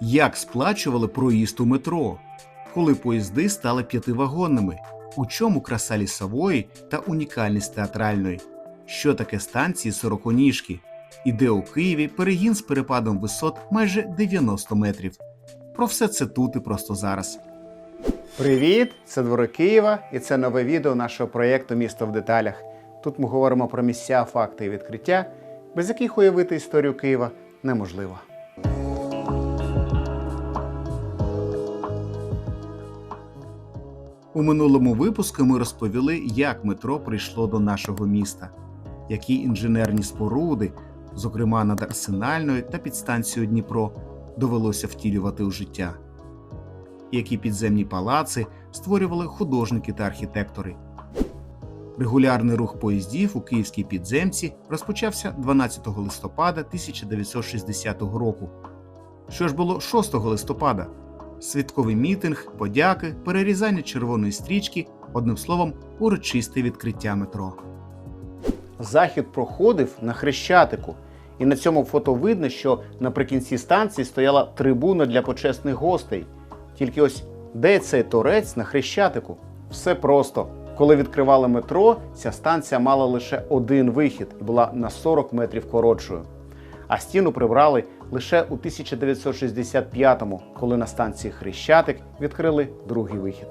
Як сплачували проїзд у метро, коли поїзди стали п'ятивагонними, у чому краса лісової та унікальність театральної, що таке станції сороконіжки, і де у Києві перегін з перепадом висот майже 90 метрів. Про все це тут і просто зараз. Привіт! Це двори Києва і це нове відео нашого проєкту Місто в деталях. Тут ми говоримо про місця, факти і відкриття, без яких уявити історію Києва неможливо. У минулому випуску ми розповіли, як метро прийшло до нашого міста, які інженерні споруди, зокрема над Арсенальною та підстанцією Дніпро, довелося втілювати у життя, які підземні палаци створювали художники та архітектори. Регулярний рух поїздів у київській підземці розпочався 12 листопада 1960 року. Що ж було 6 листопада? Святковий мітинг, подяки, перерізання червоної стрічки, одним словом, урочисте відкриття метро. Захід проходив на Хрещатику, і на цьому фото видно, що наприкінці станції стояла трибуна для почесних гостей. Тільки ось де цей торець на Хрещатику? Все просто. Коли відкривали метро, ця станція мала лише один вихід і була на 40 метрів коротшою. А стіну прибрали лише у 1965-му, коли на станції Хрещатик відкрили другий вихід.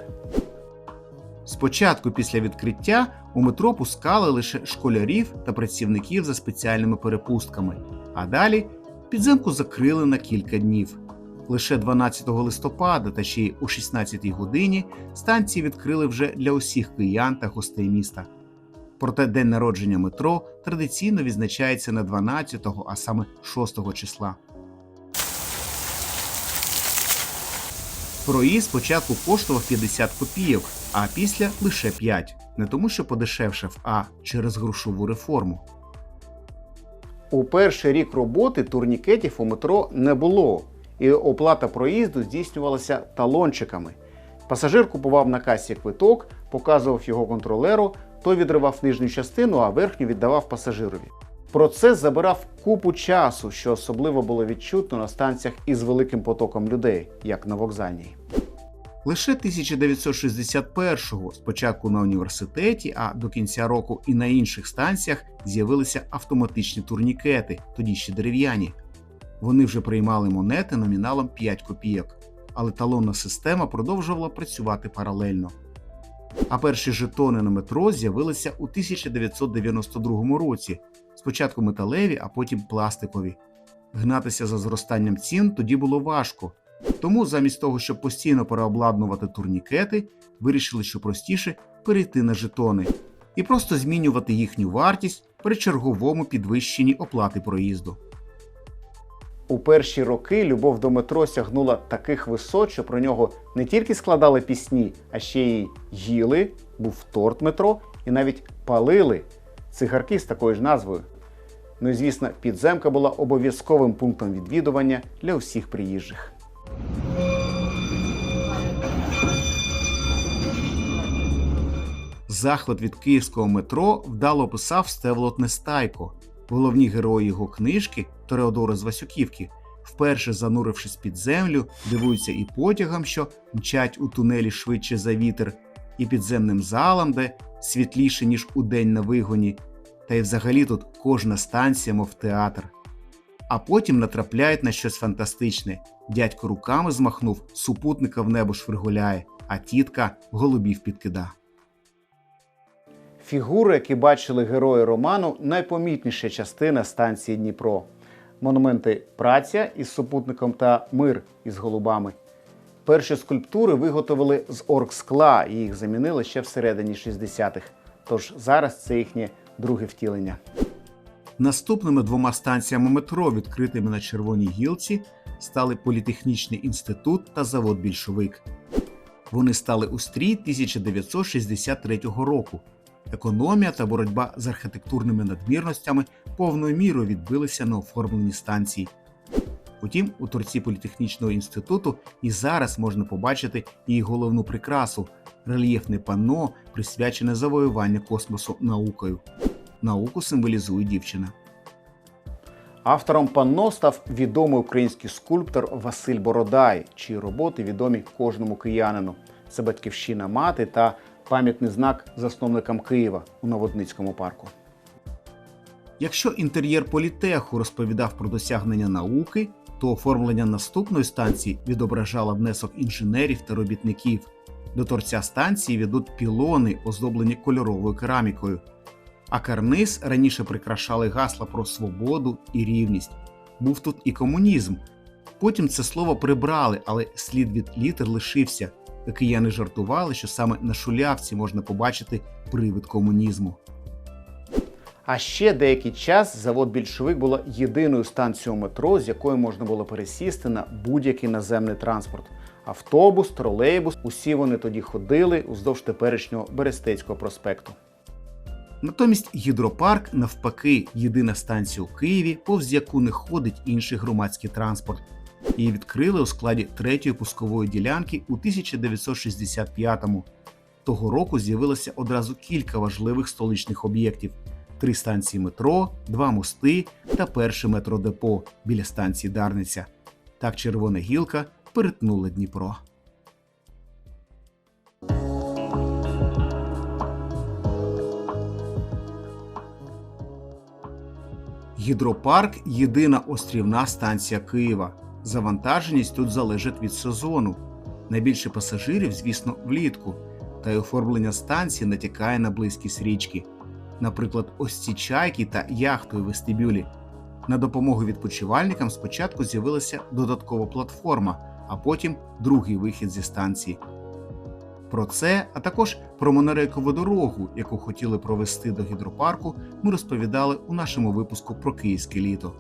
Спочатку, після відкриття, у метро пускали лише школярів та працівників за спеціальними перепустками, а далі підземку закрили на кілька днів. Лише 12 листопада та ще й о 16 годині станції відкрили вже для усіх киян та гостей міста. Проте день народження метро традиційно відзначається не 12, го а саме 6 числа. Проїзд спочатку коштував 50 копійок, а після лише 5. Не тому, що подешевшав, а через грошову реформу. У перший рік роботи турнікетів у метро не було, і оплата проїзду здійснювалася талончиками. Пасажир купував на касі квиток, показував його контролеру, той відривав нижню частину, а верхню віддавав пасажирові. Процес забирав купу часу, що особливо було відчутно на станціях із великим потоком людей, як на вокзальній. Лише 1961-го спочатку на університеті, а до кінця року і на інших станціях з'явилися автоматичні турнікети, тоді ще дерев'яні. Вони вже приймали монети номіналом 5 копійок, але талонна система продовжувала працювати паралельно. А перші жетони на метро з'явилися у 1992 році. Спочатку металеві, а потім пластикові. Гнатися за зростанням цін тоді було важко. Тому замість того, щоб постійно переобладнувати турнікети, вирішили, що простіше перейти на жетони і просто змінювати їхню вартість при черговому підвищенні оплати проїзду. У перші роки любов до метро сягнула таких висот, що про нього не тільки складали пісні, а ще й їли, був торт метро і навіть палили цигарки з такою ж назвою. Ну і звісно, підземка була обов'язковим пунктом відвідування для усіх приїжджих. Захват від київського метро вдало описав Стевлот Нестайко, головні герої його книжки Тореодори з Васюківки. Вперше занурившись під землю, дивуються і потягам, що мчать у тунелі швидше за вітер, і підземним залам, де світліше, ніж у день на вигоні, та й взагалі тут кожна станція, мов театр. А потім натрапляють на щось фантастичне. Дядько руками змахнув, супутника в небо швиргуляє, а тітка голубів підкида. Фігури, які бачили герої роману, найпомітніша частина станції Дніпро. Монументи Праця із супутником та мир із голубами. Перші скульптури виготовили з оргскла і їх замінили ще всередині 60-х. Тож зараз це їхнє друге втілення. Наступними двома станціями метро, відкритими на Червоній гілці, стали Політехнічний інститут та завод Більшовик. Вони стали у стрій 1963 року. Економія та боротьба з архітектурними надмірностями повною мірою відбилися на оформленні станції. Утім, у торці політехнічного інституту і зараз можна побачити її головну прикрасу рельєфне панно, присвячене завоюванню космосу наукою. Науку символізує дівчина. Автором панно став відомий український скульптор Василь Бородай, чиї роботи відомі кожному киянину. Це батьківщина мати та пам'ятний знак засновникам Києва у Новодницькому парку. Якщо інтер'єр політеху розповідав про досягнення науки, то оформлення наступної станції відображало внесок інженерів та робітників. До торця станції ведуть пілони, оздоблені кольоровою керамікою. А карниз раніше прикрашали гасла про свободу і рівність. Був тут і комунізм. Потім це слово прибрали, але слід від літер лишився. Кияни жартували, що саме на шулявці можна побачити привид комунізму. А ще деякий час завод більшовик була єдиною станцією метро, з якої можна було пересісти на будь-який наземний транспорт. Автобус, тролейбус, усі вони тоді ходили уздовж теперішнього Берестецького проспекту. Натомість гідропарк, навпаки, єдина станція у Києві, повз яку не ходить інший громадський транспорт. Її відкрили у складі третьої пускової ділянки у 1965-му. Того року з'явилося одразу кілька важливих столичних об'єктів: три станції метро, два мости та перше метродепо біля станції Дарниця. Так червона гілка перетнула Дніпро. Гідропарк єдина острівна станція Києва. Завантаженість тут залежить від сезону. Найбільше пасажирів, звісно, влітку, та й оформлення станції натякає на близькість річки. Наприклад, ось ці чайки та яхти у вестибюлі. На допомогу відпочивальникам спочатку з'явилася додаткова платформа, а потім другий вихід зі станції. Про це, а також про монорейкову дорогу, яку хотіли провести до гідропарку, ми розповідали у нашому випуску про київське літо.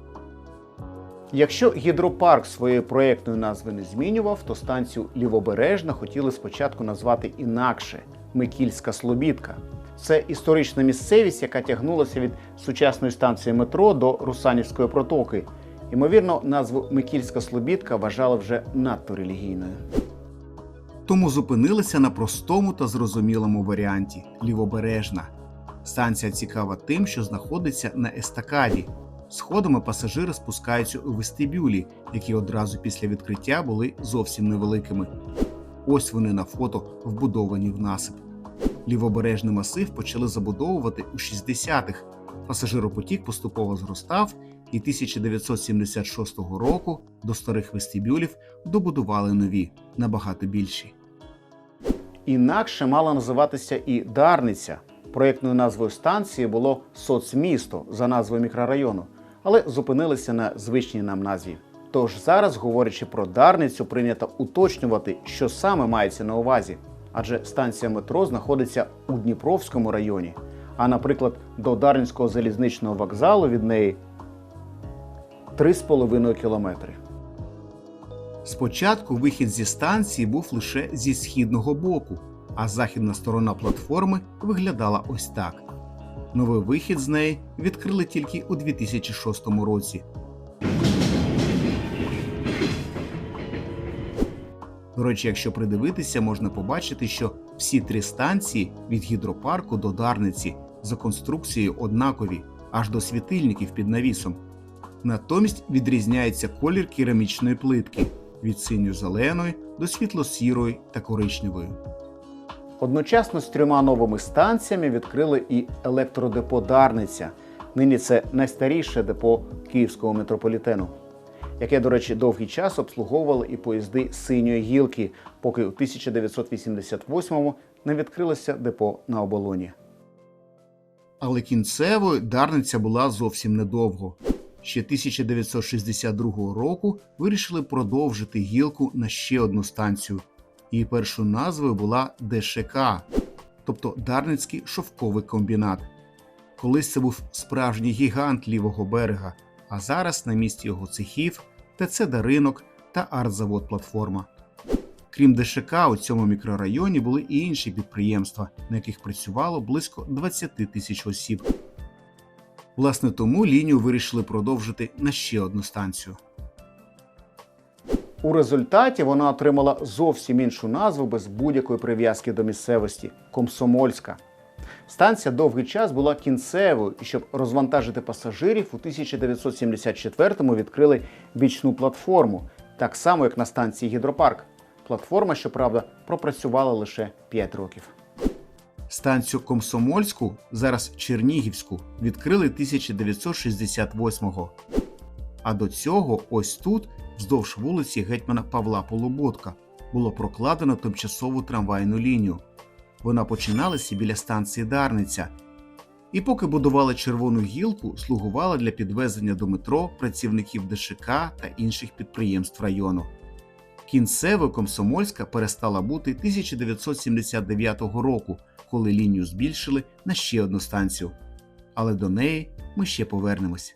Якщо гідропарк своєї проєктної назви не змінював, то станцію Лівобережна хотіли спочатку назвати інакше Микільська Слобідка. Це історична місцевість, яка тягнулася від сучасної станції метро до Русанівської протоки. Ймовірно, назву Микільська Слобідка вважали вже надто релігійною. Тому зупинилися на простому та зрозумілому варіанті лівобережна. Станція цікава тим, що знаходиться на естакаді. Сходами пасажири спускаються у вестибюлі, які одразу після відкриття були зовсім невеликими. Ось вони на фото вбудовані в насип. Лівобережний масив почали забудовувати у 60-х. Пасажиропотік поступово зростав, і 1976 року до старих вестибюлів добудували нові, набагато більші. Інакше мала називатися і Дарниця. Проєктною назвою станції було соцмісто за назвою мікрорайону, але зупинилися на звичній нам назві. Тож зараз, говорячи про Дарницю, прийнято уточнювати, що саме мається на увазі, адже станція метро знаходиться у Дніпровському районі. А, наприклад, до Дарницького залізничного вокзалу від неї 3,5 кілометри. Спочатку вихід зі станції був лише зі східного боку, а західна сторона платформи виглядала ось так. Новий вихід з неї відкрили тільки у 2006 році. До речі, якщо придивитися, можна побачити, що всі три станції від гідропарку до Дарниці за конструкцією однакові, аж до світильників під навісом. Натомість відрізняється колір керамічної плитки від синьо-зеленої до світло-сірої та коричневої. Одночасно з трьома новими станціями відкрили і електродепо Дарниця. Нині це найстаріше депо Київського метрополітену, яке, до речі, довгий час обслуговувало і поїзди синьої гілки, поки у 1988-му не відкрилося депо на оболоні. Але кінцевою Дарниця була зовсім недовго. Ще 1962 року вирішили продовжити гілку на ще одну станцію. Її першою назвою була ДШК, тобто Дарницький шовковий комбінат. Колись це був справжній гігант лівого берега, а зараз на місці його цехів ТЦ Даринок та артзавод Платформа. Крім ДШК, у цьому мікрорайоні були і інші підприємства, на яких працювало близько 20 тисяч осіб. Власне, тому лінію вирішили продовжити на ще одну станцію. У результаті вона отримала зовсім іншу назву без будь-якої прив'язки до місцевості Комсомольська. Станція довгий час була кінцевою, і щоб розвантажити пасажирів, у 1974-му відкрили бічну платформу, так само як на станції Гідропарк. Платформа, щоправда, пропрацювала лише 5 років. Станцію Комсомольську, зараз Чернігівську, відкрили 1968-го. А до цього, ось тут, вздовж вулиці гетьмана Павла Полуботка, було прокладено тимчасову трамвайну лінію. Вона починалася біля станції Дарниця. І поки будували червону гілку, слугувала для підвезення до метро працівників ДШК та інших підприємств району. Кінцево Комсомольська перестала бути 1979 року, коли лінію збільшили на ще одну станцію. Але до неї ми ще повернемось.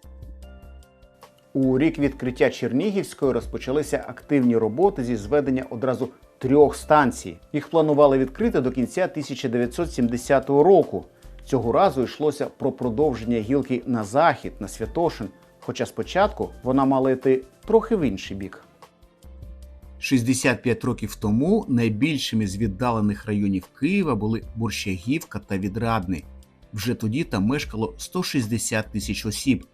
У рік відкриття Чернігівської розпочалися активні роботи зі зведення одразу трьох станцій. Їх планували відкрити до кінця 1970 року. Цього разу йшлося про продовження гілки на захід, на Святошин. Хоча спочатку вона мала йти трохи в інший бік. 65 років тому найбільшими з віддалених районів Києва були Борщагівка та Відрадний. Вже тоді там мешкало 160 тисяч осіб.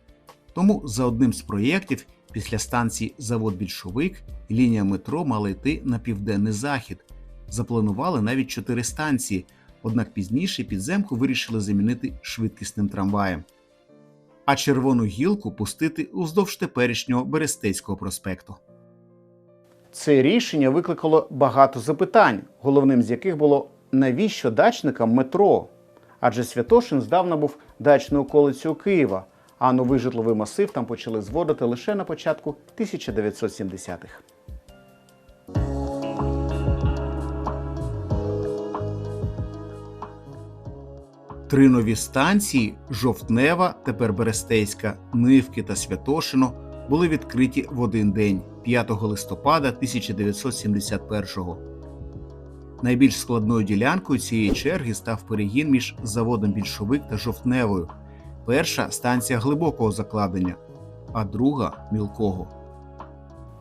Тому за одним з проєктів після станції Завод Більшовик лінія метро мала йти на південний захід. Запланували навіть чотири станції, однак пізніше підземку вирішили замінити швидкісним трамваєм. А червону гілку пустити уздовж теперішнього Берестейського проспекту. Це рішення викликало багато запитань, головним з яких було навіщо дачникам метро? Адже Святошин здавна був дачною околицею Києва, а новий житловий масив там почали зводити лише на початку 1970-х. Три нові станції Жовтнева, тепер Берестейська, Нивки та Святошино були відкриті в один день 5 листопада 1971-го. Найбільш складною ділянкою цієї черги став перегін між заводом Більшовик та Жовтневою. Перша станція глибокого закладення, а друга мілкого.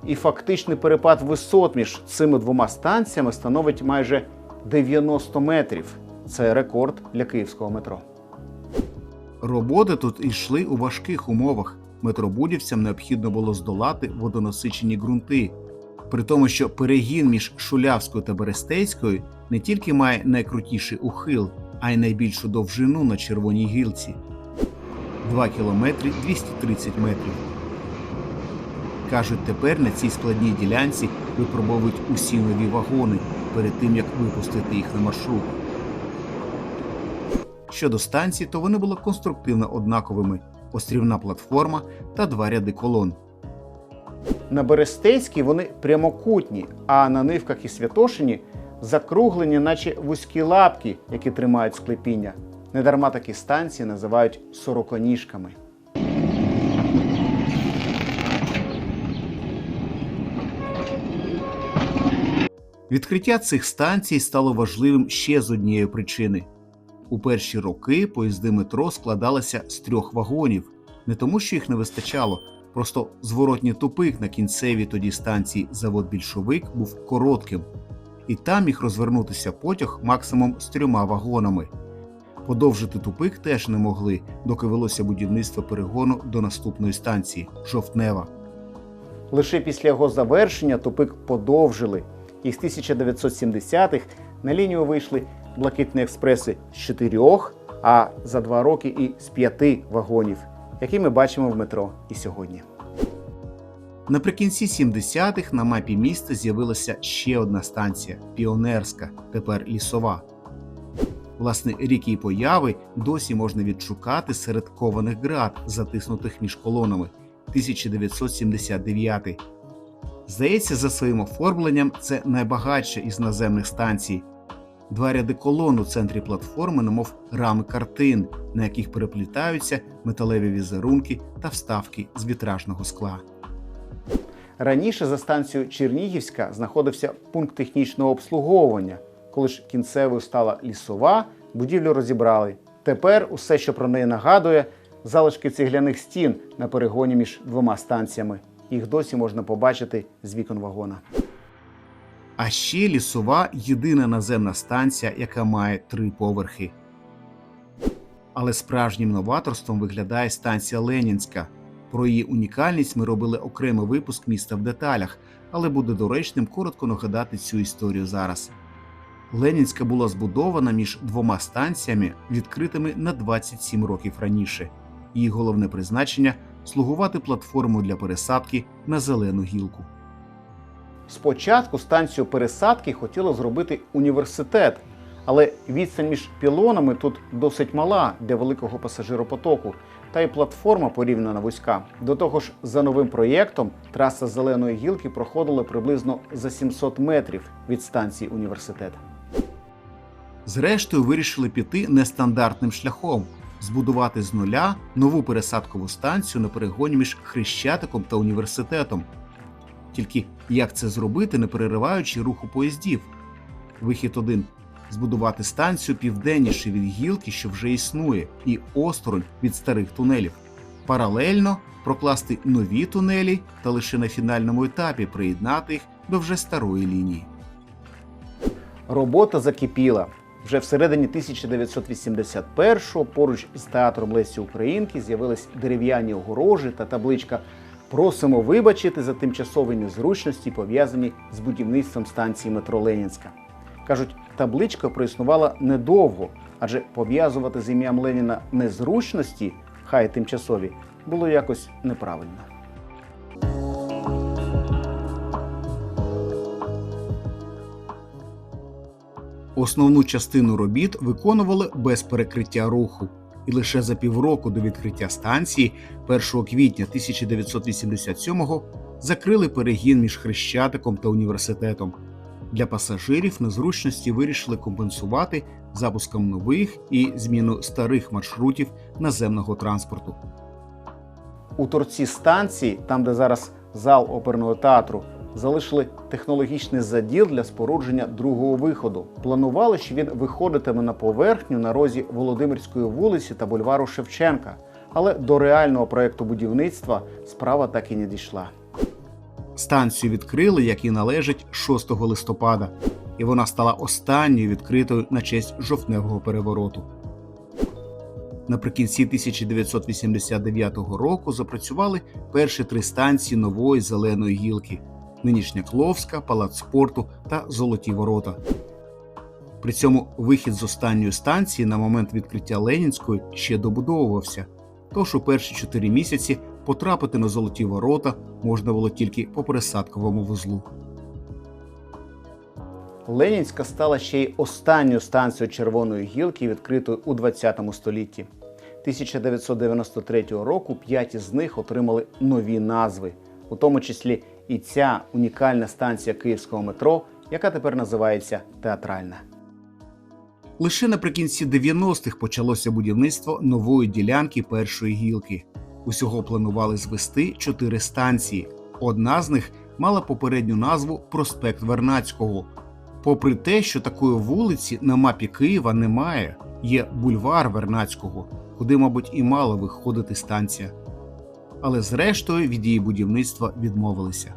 І фактичний перепад висот між цими двома станціями становить майже 90 метрів. Це рекорд для київського метро. Роботи тут йшли у важких умовах. Метробудівцям необхідно було здолати водонасичені ґрунти. При тому, що перегін між Шулявською та Берестейською не тільки має найкрутіший ухил, а й найбільшу довжину на червоній гілці 2 кілометри 230 метрів. Кажуть, тепер на цій складній ділянці випробовують усі нові вагони перед тим, як випустити їх на маршрут. Щодо станцій, то вони були конструктивно однаковими: острівна платформа та два ряди колон. На Берестейській вони прямокутні, а на нивках і Святошині закруглені, наче вузькі лапки, які тримають склепіння. Недарма такі станції називають сороконіжками. Відкриття цих станцій стало важливим ще з однієї причини. У перші роки поїзди метро складалися з трьох вагонів, не тому, що їх не вистачало, просто зворотній тупик на кінцевій тоді станції завод більшовик був коротким, і там міг розвернутися потяг максимум з трьома вагонами. Подовжити тупик теж не могли, доки велося будівництво перегону до наступної станції Жовтнева. Лише після його завершення тупик подовжили, і з 1970-х на лінію вийшли блакитні експреси з чотирьох, а за два роки і з п'яти вагонів, які ми бачимо в метро і сьогодні. Наприкінці 70-х на мапі міста з'явилася ще одна станція Піонерська, тепер лісова. Власне, рік її появи досі можна відшукати серед кованих град, затиснутих між колонами 1979. Здається, за своїм оформленням це найбагатша із наземних станцій. Два ряди колон у центрі платформи, немов рами картин, на яких переплітаються металеві візерунки та вставки з вітражного скла. Раніше за станцією Чернігівська знаходився пункт технічного обслуговування. Коли ж кінцевою стала лісова, будівлю розібрали. Тепер усе, що про неї нагадує, залишки цегляних стін на перегоні між двома станціями. Їх досі можна побачити з вікон вагона. А ще лісова єдина наземна станція, яка має три поверхи. Але справжнім новаторством виглядає станція Ленінська. Про її унікальність ми робили окремий випуск міста в деталях, але буде доречним коротко нагадати цю історію зараз. Ленінська була збудована між двома станціями, відкритими на 27 років раніше. Її головне призначення слугувати платформою для пересадки на зелену гілку. Спочатку станцію пересадки хотіли зробити університет, але відстань між пілонами тут досить мала для великого пасажиропотоку, та й платформа порівняно вузька. До того ж, за новим проєктом траса зеленої гілки проходила приблизно за 700 метрів від станції університет. Зрештою, вирішили піти нестандартним шляхом збудувати з нуля нову пересадкову станцію на перегоні між Хрещатиком та університетом. Тільки як це зробити, не перериваючи руху поїздів? Вихід один збудувати станцію південніше від гілки, що вже існує, і осторонь від старих тунелів. Паралельно прокласти нові тунелі та лише на фінальному етапі приєднати їх до вже старої лінії. Робота закипіла. Вже всередині 1981-го поруч з театром Лесі Українки з'явились дерев'яні огорожі та табличка Просимо вибачити за тимчасові незручності, пов'язані з будівництвом станції метро Ленінська. Кажуть, табличка проіснувала недовго, адже пов'язувати з ім'ям Леніна незручності, хай тимчасові, було якось неправильно. Основну частину робіт виконували без перекриття руху, і лише за півроку до відкриття станції, 1 квітня 1987-го, закрили перегін між Хрещатиком та університетом. Для пасажирів незручності вирішили компенсувати запуском нових і зміною старих маршрутів наземного транспорту. У торці станції, там де зараз зал оперного театру, залишили технологічний заділ для спорудження другого виходу. Планували, що він виходитиме на поверхню на розі Володимирської вулиці та бульвару Шевченка. Але до реального проекту будівництва справа так і не дійшла. Станцію відкрили, як і належить, 6 листопада, і вона стала останньою відкритою на честь жовтневого перевороту. Наприкінці 1989 року запрацювали перші три станції нової зеленої гілки: нинішня Кловська, Палац спорту та Золоті Ворота. При цьому вихід з останньої станції на момент відкриття Ленінської ще добудовувався. Тож у перші чотири місяці потрапити на золоті ворота можна було тільки по пересадковому вузлу. Ленінська стала ще й останньою станцією червоної гілки, відкритою у 20 столітті. 1993 року п'ять із них отримали нові назви, у тому числі і ця унікальна станція київського метро, яка тепер називається театральна. Лише наприкінці 90-х почалося будівництво нової ділянки першої гілки. Усього планували звести чотири станції. Одна з них мала попередню назву Проспект Вернацького. Попри те, що такої вулиці на мапі Києва немає, є бульвар Вернацького, куди, мабуть, і мала виходити станція. Але зрештою від її будівництва відмовилися.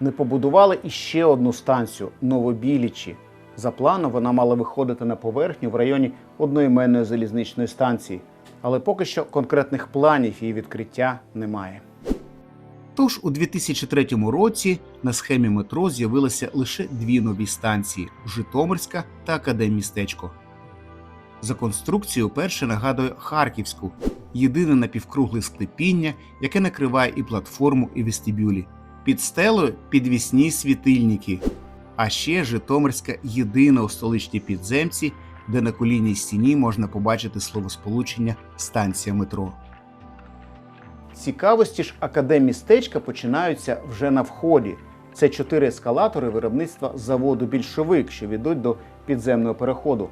Не побудували іще одну станцію Новобілічі. За планом вона мала виходити на поверхню в районі одноіменної залізничної станції, але поки що конкретних планів її відкриття немає. Тож у 2003 році на схемі метро з'явилися лише дві нові станції Житомирська та Академмістечко. За конструкцією перше нагадує Харківську, єдине напівкругле склепіння, яке накриває і платформу, і вестибюлі. Під стелою підвісні світильники. А ще Житомирська єдина у столичній підземці, де на колійній стіні можна побачити словосполучення станція метро. Цікавості ж академмістечка починаються вже на вході. Це чотири ескалатори виробництва заводу більшовик, що ведуть до підземного переходу.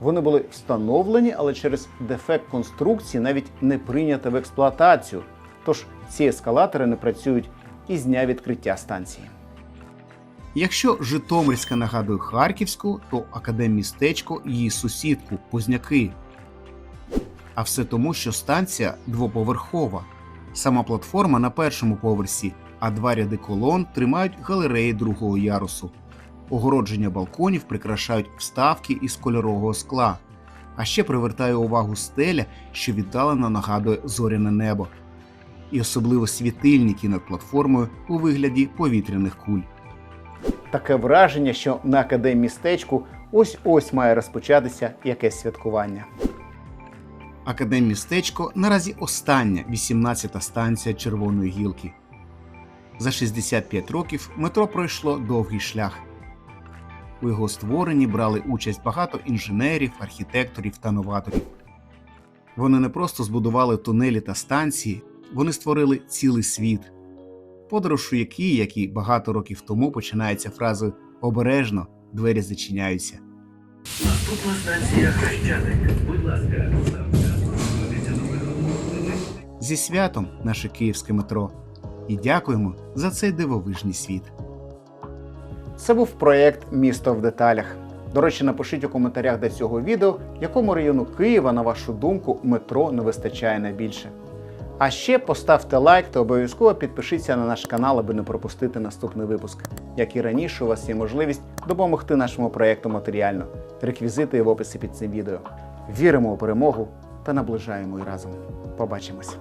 Вони були встановлені, але через дефект конструкції навіть не прийнято в експлуатацію. Тож ці ескалатори не працюють із дня відкриття станції. Якщо Житомирська нагадує Харківську, то Академмістечко її сусідку Позняки. А все тому, що станція двоповерхова. Сама платформа на першому поверсі, а два ряди колон тримають галереї другого ярусу. Огородження балконів прикрашають вставки із кольорового скла. А ще привертає увагу стеля, що віддалено нагадує зоряне небо, і особливо світильники над платформою у вигляді повітряних куль. Таке враження, що на академмістечку ось ось має розпочатися якесь святкування. Академмістечко наразі остання 18-та станція Червоної гілки. За 65 років метро пройшло довгий шлях. У його створенні брали участь багато інженерів, архітекторів та новаторів. Вони не просто збудували тунелі та станції, вони створили цілий світ. Подорож у який, як і багато років тому, починається фразою Обережно двері зачиняються. Наступна станція Хрещатик. Будь ласка, Зі святом наше київське метро і дякуємо за цей дивовижний світ. Це був проєкт Місто в деталях. До речі, напишіть у коментарях до цього відео, якому району Києва, на вашу думку, метро не вистачає найбільше. А ще поставте лайк та обов'язково підпишіться на наш канал, аби не пропустити наступний випуск. Як і раніше, у вас є можливість допомогти нашому проєкту матеріально. Реквізити в описі під цим відео. Віримо у перемогу та наближаємо її разом. Побачимось!